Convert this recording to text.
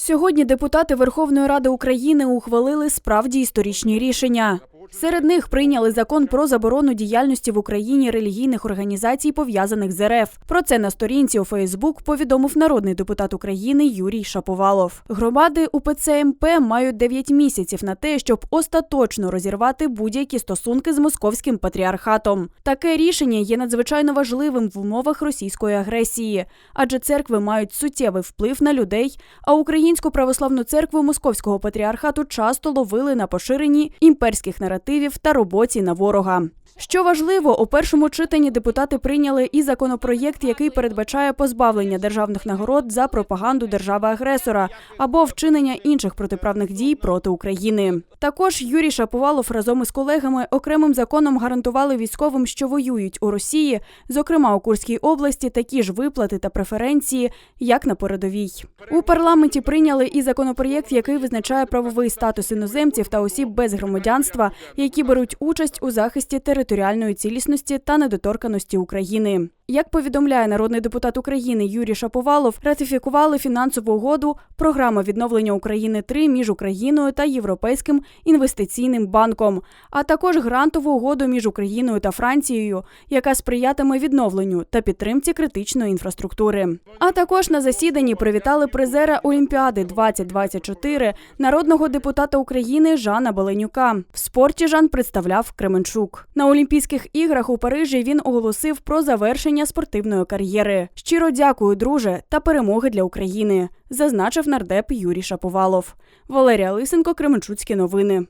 Сьогодні депутати Верховної Ради України ухвалили справді історичні рішення. Серед них прийняли закон про заборону діяльності в Україні релігійних організацій, пов'язаних з РФ. Про це на сторінці у Фейсбук повідомив народний депутат України Юрій Шаповалов. Громади УПЦ МП мають 9 місяців на те, щоб остаточно розірвати будь-які стосунки з московським патріархатом. Таке рішення є надзвичайно важливим в умовах російської агресії, адже церкви мають суттєвий вплив на людей. А українську православну церкву московського патріархату часто ловили на поширенні імперських наративів та роботі на ворога. Що важливо, у першому читанні депутати прийняли і законопроєкт, який передбачає позбавлення державних нагород за пропаганду держави-агресора або вчинення інших протиправних дій проти України. Також Юрій Шаповалов разом із колегами окремим законом гарантували військовим, що воюють у Росії, зокрема у Курській області, такі ж виплати та преференції, як на передовій. У парламенті прийняли і законопроєкт, який визначає правовий статус іноземців та осіб без громадянства, які беруть участь у захисті територіальної цілісності та недоторканості України. Як повідомляє народний депутат України Юрій Шаповалов, ратифікували фінансову угоду Програма відновлення України 3 між Україною та Європейським інвестиційним банком, а також грантову угоду між Україною та Францією, яка сприятиме відновленню та підтримці критичної інфраструктури. А також на засіданні привітали призера Олімпіади 2024 народного депутата України Жана Баленюка. В спорті Жан представляв Кременчук. На Олімпійських іграх у Парижі він оголосив про завершення спортивної кар'єри. Щиро дякую, друже, та перемоги для України, зазначив нардеп Юрій Шаповалов. Валерія Лисенко, Кременчуцькі новини.